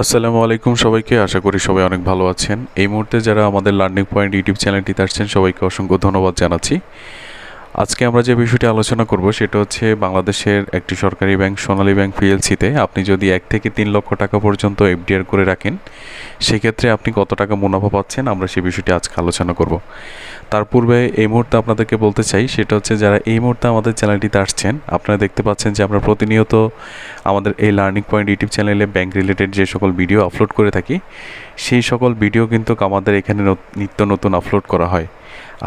আসসালামু আলাইকুম সবাইকে। আশা করি সবাই অনেক ভালো আছেন। এই মুহূর্তে যারা আমাদের লার্নিং পয়েন্ট ইউটিউব চ্যানেলটি আসছেন, সবাইকে অসংখ্য ধন্যবাদ জানাচ্ছি। আজকে আমরা যে বিষয়টি আলোচনা করব সেটা হচ্ছে বাংলাদেশের একটি সরকারি ব্যাংক, সোনালী ব্যাংক পিএলসিতে আপনি যদি এক থেকে তিন লক্ষ টাকা পর্যন্ত এফডিআর করে রাখেন, সেক্ষেত্রে আপনি কত টাকা মুনাফা পাচ্ছেন আমরা সেই বিষয়টি আজকে আলোচনা করব। তার পূর্বে এই মুহূর্তে আপনাদেরকে বলতে চাই, সেটা হচ্ছে যারা এই মুহূর্তে আমাদের চ্যানেলটিতে আসছেন, আপনারা দেখতে পাচ্ছেন যে আমরা প্রতিনিয়ত আমাদের এই লার্নিং পয়েন্ট ইউটিউব চ্যানেলে ব্যাংক রিলেটেড যে সকল ভিডিও আপলোড করে থাকি, সেই সকল ভিডিও কিন্তু আমাদের এখানে নত- নিত্য নতুন আপলোড করা হয়।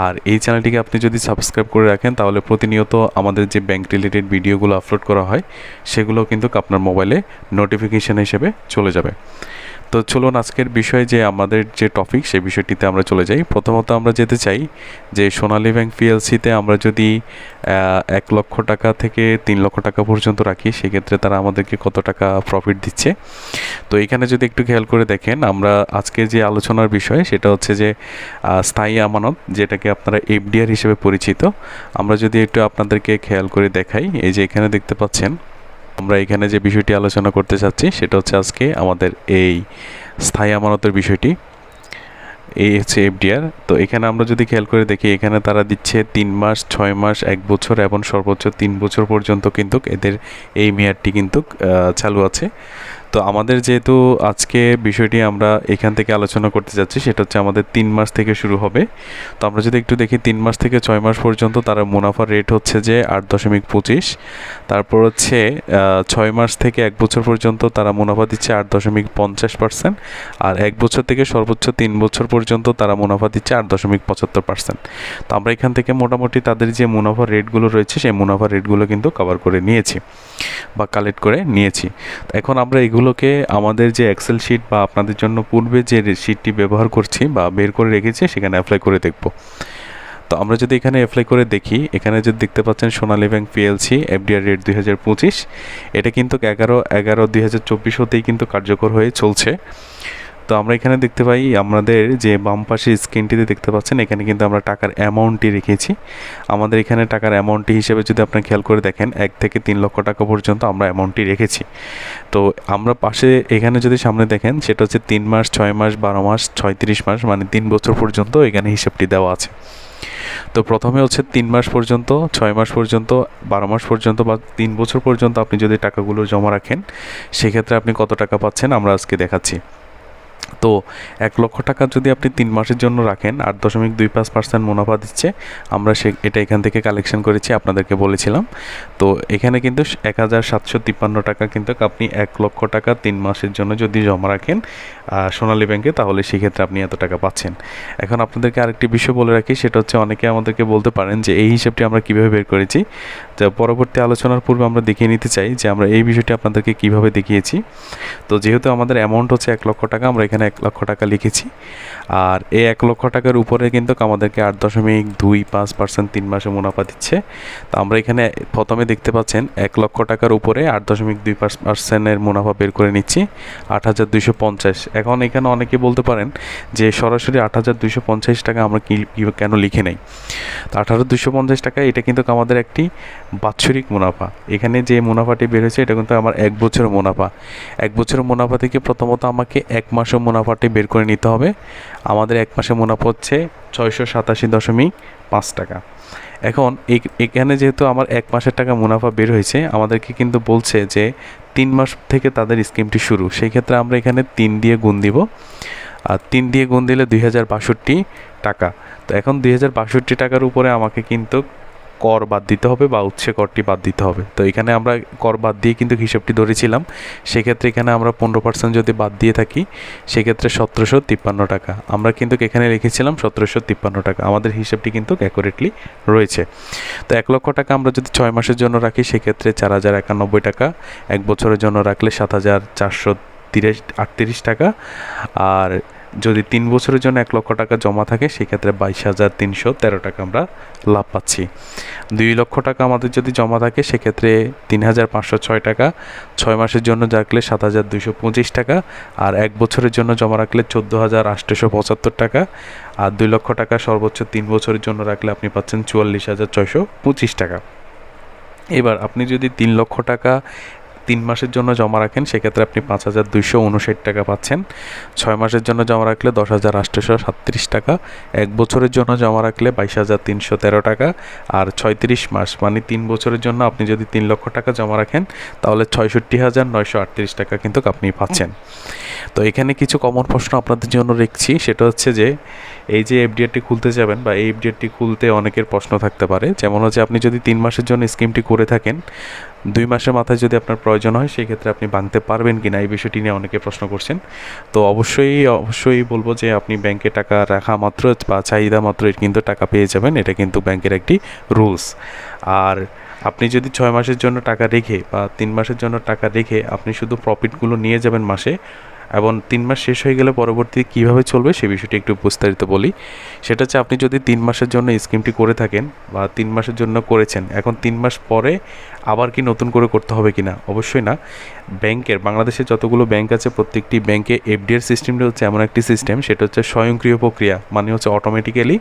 আর এই চ্যানেলটিকে আপনি যদি সাবস্ক্রাইব করে রাখেন, তাহলে প্রতিনিয়ত আমাদের যে ব্যাঙ্ক রিলেটেড ভিডিওগুলো আপলোড করা হয়, সেগুলো কিন্তু আপনার মোবাইলে নোটিফিকেশান হিসেবে চলে যাবে। তো চলুন আজকের বিষয়ে যে আমাদের যে টপিক সেই বিষয়টিতে আমরা চলে যাই। প্রথমত আমরা যেতে চাই যে সোনালী ব্যাংক পিএলসিতে আমরা যদি এক লক্ষ টাকা থেকে তিন লক্ষ টাকা পর্যন্ত রাখি, সেক্ষেত্রে তারা আমাদেরকে কত টাকা প্রফিট দিচ্ছে? তো এখানে যদি একটু খেয়াল করে দেখেন, আমরা আজকে যে আলোচনার বিষয়, সেটা হচ্ছে যে স্থায়ী আমানত, যেটাকে আপনারা এফডিআর হিসেবে পরিচিত। আমরা যদি একটু আপনাদেরকে খেয়াল করে দেখাই, এই যে এখানে দেখতে পাচ্ছেন আমরা এখানে যে বিষয়টি আলোচনা করতে চাচ্ছি, সেটা হচ্ছে আজকে আমাদের এই স্থায়ী আমানতের বিষয়টি, এই হচ্ছে এফডিআর। তো এখানে আমরা যদি খেয়াল করে দেখি, এখানে তারা দিচ্ছে তিন মাস, ছয় মাস, এক বছর এবং সর্বোচ্চ তিন বছর পর্যন্ত কিন্তু এদের এই মেয়াদটি কিন্তু চালু আছে। তো আমাদের যেহেতু আজকে বিষয়টি আমরা এখান থেকে আলোচনা করতে যাচ্ছি, সেটা হচ্ছে আমাদের তিন মাস থেকে শুরু হবে। তো আমরা যদি একটু দেখি, তিন মাস থেকে ছয় মাস পর্যন্ত তারা মুনাফার রেট হচ্ছে যে আট দশমিক পঁচিশ। তারপর হচ্ছে ছয় মাস থেকে এক বছর পর্যন্ত তারা মুনাফা দিচ্ছে আট দশমিক পঞ্চাশ পার্সেন্ট আর এক বছর থেকে সর্বোচ্চ তিন বছর পর্যন্ত তারা মুনাফা দিচ্ছে আট দশমিক পঁচাত্তর পার্সেন্ট। তো আমরা এখান থেকে মোটামুটি তাদের যে মুনাফার রেটগুলো রয়েছে, সেই মুনাফার রেটগুলো কিন্তু কভার করে নিয়েছি বা কালেক্ট করে নিয়েছি। এখন আমরা এগুলোকে আমাদের যে এক্সেল শিট বা আপনাদের জন্য পূর্বে যে শিটটি ব্যবহার করছি বা বের করে রেখেছি, সেখানে অ্যাপ্লাই করে দেখব। তো আমরা যদি এখানে অ্যাপ্লাই করে দেখি, এখানে যদি দেখতে পাচ্ছেন Sonali bank PLC FDR rate দুই হাজার পঁচিশ, এটা কিন্তু এগারো এগারো দুই হাজার হতেই কিন্তু কার্যকর হয়ে চলছে। তো আমরা এখানে দেখতে পাই আমাদের যে বাম পাশে স্ক্রিনটিতে দেখতে পাচ্ছেন, এখানে কিন্তু আমরা টাকার অ্যামাউন্টটি রেখেছি। আমাদের এখানে টাকার অ্যামাউন্টটি হিসেবে যদি আপনার খেয়াল করে দেখেন, এক থেকে তিন লক্ষ টাকা পর্যন্ত আমরা অ্যামাউন্টটি রেখেছি। তো আমরা পাশে এখানে যদি সামনে দেখেন, সেটা হচ্ছে তিন মাস, ছয় মাস, বারো মাস, ছয়ত্রিশ মাস মানে তিন বছর পর্যন্ত এখানে হিসেবটি দেওয়া আছে। তো প্রথমে হচ্ছে তিন মাস পর্যন্ত, ছয় মাস পর্যন্ত, বারো মাস পর্যন্ত বা তিন বছর পর্যন্ত আপনি যদি টাকাগুলো জমা রাখেন, সেক্ষেত্রে আপনি কত টাকা পাচ্ছেন আমরা আজকে দেখাচ্ছি। তো এক লক্ষ টাকা যদি আপনি তিন মাসের জন্য রাখেন, আট দশমিক দুই পাঁচ পার্সেন্ট মুনাফা দিচ্ছে, আমরা সে, এটা এখান থেকে কালেকশন করেছি, আপনাদেরকে বলেছিলাম। তো এখানে কিন্তু এক হাজার সাতশো তিপ্পান্ন টাকা কিন্তু আপনি এক লক্ষ টাকা তিন মাসের জন্য যদি জমা রাখেন সোনালী ব্যাংকে, তাহলে সেক্ষেত্রে আপনি এত টাকা পাচ্ছেন। এখন আপনাদেরকে আরেকটি বিষয় বলে রাখি, সেটা হচ্ছে অনেকে আমাদেরকে বলতে পারেন যে, এই হিসাবটি আমরা কীভাবে বের করেছি। যা পরবর্তী আলোচনার পূর্বে আমরা দেখিয়ে নিতে চাই যে, আমরা এই বিষয়টি আপনাদেরকে কীভাবে দেখিয়েছি। তো যেহেতু আমাদের অ্যামাউন্ট হচ্ছে এক লক্ষ টাকা, আমরা এখানে এক লক্ষ টাকা লিখেছি। আর এই এক লক্ষ টাকার উপরে কিন্তু আমাদেরকে আট দশমিক দুই পাঁচ পার্সেন্ট তিন মাসে মুনাফা দিচ্ছে। তো আমরা এখানে প্রথমে দেখতে পাচ্ছেন এক লক্ষ টাকার উপরে আট দশমিক দুই পার্সেন্টের মুনাফা বের করে নিচ্ছি, আট হাজার দুইশো পঞ্চাশ। এখন এখানে অনেকে বলতে পারেন যে সরাসরি আট হাজার দুইশো পঞ্চাশ টাকা আমরা কি কেন লিখে নেই? তো আট হাজার দুইশো পঞ্চাশ টাকা এটা কিন্তু আমাদের একটি বাৎসরিক মুনাফা। এখানে যে মুনাফাটি বের হয়েছে এটা কিন্তু আমার এক বছরের মুনাফা। এক বছরের মুনাফা থেকে প্রথমত আমাকে এক মাসের মুনাফাটি বের করে নিতে হবে। আমাদের এক মাসে মুনাফা হচ্ছে ছয়শো সাতাশি দশমিক পাঁচ টাকা। এখন এখানে যেহেতু আমার এক মাসের টাকা মুনাফা বের হয়েছে, আমাদেরকে কিন্তু বলছে যে তিন মাস থেকে তাদের স্কিমটি শুরু। সেই ক্ষেত্রে আমরা এখানে তিন দিয়ে গুণ দিব। আর তিন দিয়ে গুণ দিলে দুই হাজার বাষট্টি টাকা। তো এখন দুই হাজার বাষট্টি টাকার উপরে আমাকে কিন্তু কর বাদ দিতে হবে বা উৎসে করটি বাদ দিতে হবে। তো এখানে আমরা কর বাদ দিয়ে কিন্তু হিসাবটি ধরেছিলাম। সেক্ষেত্রে এখানে আমরা পনেরো পার্সেন্ট যদি বাদ দিয়ে থাকি, সেক্ষেত্রে সতেরোশো তিপ্পান্ন টাকা। আমরা কিন্তু এখানে লিখেছিলাম সতেরোশো তিপ্পান্ন টাকা। আমাদের হিসাবটি কিন্তু অ্যাকুরেটলি রয়েছে। তো এক লক্ষ টাকা আমরা যদি ছয় মাসের জন্য রাখি, সেক্ষেত্রে চার হাজার একানব্বই টাকা। এক বছরের জন্য রাখলে সাত হাজার চারশো তিরিশ আটত্রিশ টাকা। আর যদি তিন বছরের জন্য এক লক্ষ টাকা জমা থাকে, সেক্ষেত্রে বাইশ হাজার তিনশো তেরো টাকা আমরা লাভ পাচ্ছি। দুই লক্ষ টাকা আমাদের যদি জমা থাকে, সেক্ষেত্রে তিন হাজার পাঁচশো ছয় টাকা, ছয় মাসের জন্য রাখলে সাত হাজার দুইশো পঁচিশ টাকা, আর এক বছরের জন্য জমা রাখলে চোদ্দ হাজার আটশোশো পঁচাত্তর টাকা, আর দুই লক্ষ টাকা সর্বোচ্চ তিন বছরের জন্য রাখলে আপনি পাচ্ছেন চুয়াল্লিশ হাজার ছয়শো পঁচিশ টাকা। এবার আপনি যদি তিন লক্ষ টাকা তিন মাসের জন্য জমা রাখেন, সেক্ষেত্রে আপনি পাঁচ হাজার দুইশো উনষাট টাকা পাচ্ছেন। ছয় মাসের জন্য জমা রাখলে দশ হাজার আটশোশো সাতত্রিশ টাকা, এক বছরের জন্য জমা রাখলে বাইশ হাজার তিনশো তেরো টাকা, আর ছয়ত্রিশ মাস মানে তিন বছরের জন্য আপনি যদি তিন লক্ষ টাকা জমা রাখেন, তাহলে ছয়ষট্টি হাজার নয়শো আটত্রিশ টাকা কিন্তু আপনি পাচ্ছেন। তো এখানে কিছু কমন প্রশ্ন আপনাদের জন্য রেখছি, সেটা হচ্ছে যে, এই যে এফডিআরটি খুলতে যাবেন বা এই এফডিআরটি খুলতে অনেকের প্রশ্ন থাকতে পারে। যেমন হচ্ছে আপনি যদি তিন মাসের জন্য স্কিমটি করে থাকেন দুই মাসের মাথায় যদি আপনার প্রয়োজন হয় সেই ক্ষেত্রে আপনি ভাঙতে পারবেন কি না এই বিষয়টি নিয়ে অনেকে প্রশ্ন করছেন। তো অবশ্যই অবশ্যই বলব যে আপনি ব্যাংকে টাকা রাখা মাত্র বা চাহিদা মাত্র কিন্তু টাকা পেয়ে যাবেন। এটা কিন্তু ব্যাংকের একটি রুলস। আর আপনি যদি ছয় মাসের জন্য টাকা রেখে বা তিন মাসের জন্য টাকা রেখে আপনি শুধু প্রফিটগুলো নিয়ে যাবেন মাসে এবং তিন মাস শেষ হয়ে গেলে পরবর্তী কীভাবে চলবে সে বিষয়টি একটু বিস্তারিত বলি। সেটা হচ্ছে আপনি যদি তিন মাসের জন্য স্কিমটি করে থাকেন বা তিন মাসের জন্য করেছেন, এখন তিন মাস পরে আবার কি নতুন করে করতে হবে কি না অবশ্যই না। ব্যাংকের, বাংলাদেশে যতগুলো ব্যাংক আছে, প্রত্যেকটি ব্যাংকে এফডিআর সিস্টেমটা হচ্ছে এমন একটি সিস্টেম সেটা হচ্ছে স্বয়ংক্রিয় প্রক্রিয়া মানে হচ্ছে অটোমেটিক্যালি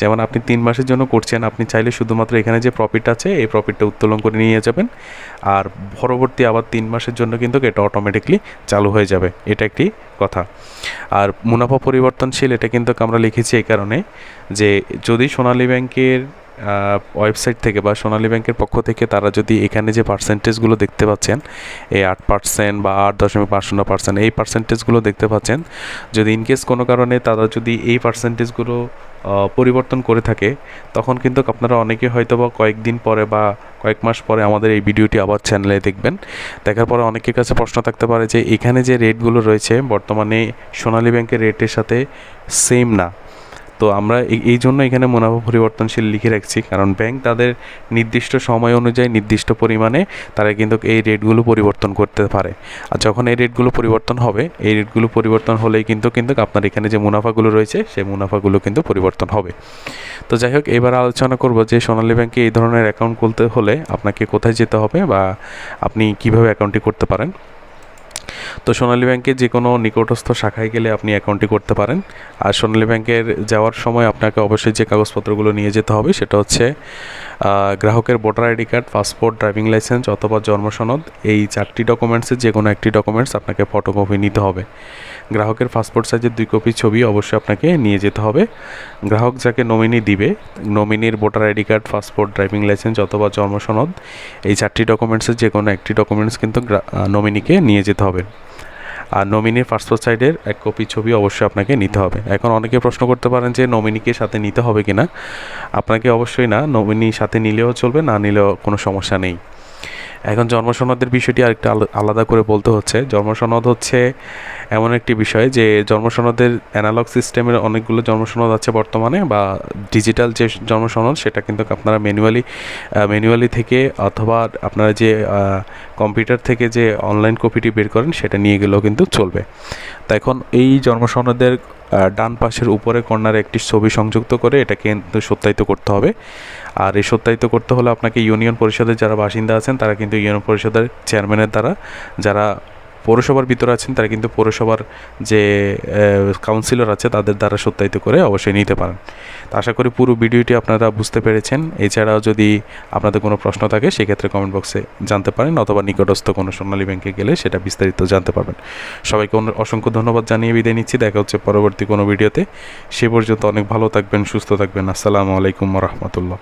যেমন আপনি তিন মাসের জন্য করছেন, আপনি চাইলে শুধুমাত্র এখানে যে প্রফিট আছে, এই প্রফিটটা উত্তোলন করে নিয়ে যাবেন। আর পরবর্তী আবার তিন মাসের জন্য কিন্তু এটা অটোমেটিকলি চালু হয়ে যাবে। এটা একটি কথা। আর মুনাফা পরিবর্তনশীল এটা কিন্তু আমরা লিখেছি এই কারণে যে যদি সোনালী ব্যাংকের ওয়েবসাইট থেকে বা সোনালী ব্যাংকের পক্ষ থেকে তারা যদি এখানে যে পার্সেন্টেজগুলো দেখতে পাচ্ছেন, এই আট পার্সেন্ট বা আট দশমিক পাঁচ শূন্য পার্সেন্ট এই পার্সেন্টেজগুলো দেখতে পাচ্ছেন, যদি ইনকেস কোনো কারণে তারা যদি এই পার্সেন্টেজগুলো পরিবর্তন করে থাকে, তখন কিন্তু আপনারা অনেকে হয়তো বা কয়েকদিন পরে বা কয়েক মাস পরে আমাদের এই ভিডিওটি আবার চ্যানেলে দেখবেন। দেখার পরে অনেকের কাছে প্রশ্ন থাকতে পারে যে, এখানে যে রেটগুলো রয়েছে, বর্তমানে সোনালী ব্যাংকের রেটের সাথে সেম না। তো আমরা এই জন্য এখানে মুনাফা পরিবর্তনশীল লিখে রাখছি। কারণ ব্যাংক তাদের নির্দিষ্ট সময় অনুযায়ী নির্দিষ্ট পরিমাণে তারা কিন্তু এই রেটগুলো পরিবর্তন করতে পারে। আর যখন এই রেটগুলো পরিবর্তন হবে, এই রেটগুলো পরিবর্তন হলেই কিন্তু কিন্তু আপনার এখানে যে মুনাফাগুলো রয়েছে, সেই মুনাফাগুলো কিন্তু পরিবর্তন হবে। তো যাই হোক, এবার আলোচনা করব যে সোনালী ব্যাংকে এই ধরনের অ্যাকাউন্ট খুলতে হলে আপনাকে কোথায় যেতে হবে বা আপনি কীভাবে অ্যাকাউন্টটি করতে পারেন। তো সোনালী ব্যাংকে যে কোনো নিকটস্থ শাখায় গেলে আপনি অ্যাকাউন্টটি করতে পারেন। আর সোনালী ব্যাংকের যাওয়ার সময় আপনাকে অবশ্যই যে কাগজপত্রগুলো নিয়ে যেতে হবে সেটা হচ্ছে গ্রাহকের voter ID card, passport, driving licence অথবা জন্ম সনদ। এই চারটি ডকুমেন্টসের যে কোনো একটি ডকুমেন্টস আপনাকে ফটোকপি নিতে হবে। গ্রাহকের পাসপোর্ট সাইজের দুই কপি ছবি অবশ্যই আপনাকে নিয়ে যেতে হবে। গ্রাহক যাকে নমিনি দিবে নমিনির voter ID card, passport, driving licence অথবা জন্ম সনদ, এই চারটি ডকুমেন্টসের যে কোনো একটি ডকুমেন্টস কিন্তু নমিনিকে নিয়ে যেতে হবে। আর নমিনির পাসপোর্ট সাইডের এক কপি ছবি অবশ্যই আপনাকে নিতে হবে। এখন অনেকে প্রশ্ন করতে পারেন যে নমিনিকে সাথে নিতে হবে কি না আপনাকে অবশ্যই না নমিনি সাথে নিলেও চলবে, না নিলেও কোনো সমস্যা নেই। এখন জন্মসনদের বিষয়টি আরেকটা আলাদা করে বলতে হচ্ছে। জন্মসনদ হচ্ছে এমন একটি বিষয় যে জন্মসনদের অ্যানালগ সিস্টেমের অনেকগুলো জন্মসনদ আছে বর্তমানে বা ডিজিটাল যে জন্মসনদ সেটা কিন্তু আপনারা ম্যানুয়ালি ম্যানুয়ালি থেকে অথবা আপনারা যে কম্পিউটার থেকে যে অনলাইন কপিটি বের করেন সেটা নিয়ে গেলেও কিন্তু চলবে। তা এখন এই জন্মসনদের ডান পাশের উপরে কর্নারে একটি ছবি সংযুক্ত করে এটাকে কিন্তু সত্যায়িত করতে হবে। আর এই সত্যায়িত করতে হলে আপনাকে ইউনিয়ন পরিষদের যারা বাসিন্দা আছেন, তারা কিন্তু ইউনিয়ন পরিষদের চেয়ারম্যানের দ্বারা, যারা পৌরসভার ভিতরে আছেন, তারা কিন্তু পৌরসভার যে কাউন্সিলর আছে, তাদের দ্বারা সত্যায়িত করে অবশ্যই নিতে পারেন। তো আশা করি পুরো ভিডিওটি আপনারা বুঝতে পেরেছেন। এছাড়াও যদি আপনাদের কোনো প্রশ্ন থাকে, সেক্ষেত্রে কমেন্ট বক্সে জানতে পারেন, অথবা নিকটস্থ কোনো সোনালী ব্যাংকে গেলে সেটা বিস্তারিত জানতে পারবেন। সবাইকে অসংখ্য ধন্যবাদ জানিয়ে বিদায় নিচ্ছি। দেখা হচ্ছে পরবর্তী কোনো ভিডিওতে। সে পর্যন্ত অনেক ভালো থাকবেন, সুস্থ থাকবেন। আসসালামু আলাইকুম রহমতুল্লাহ।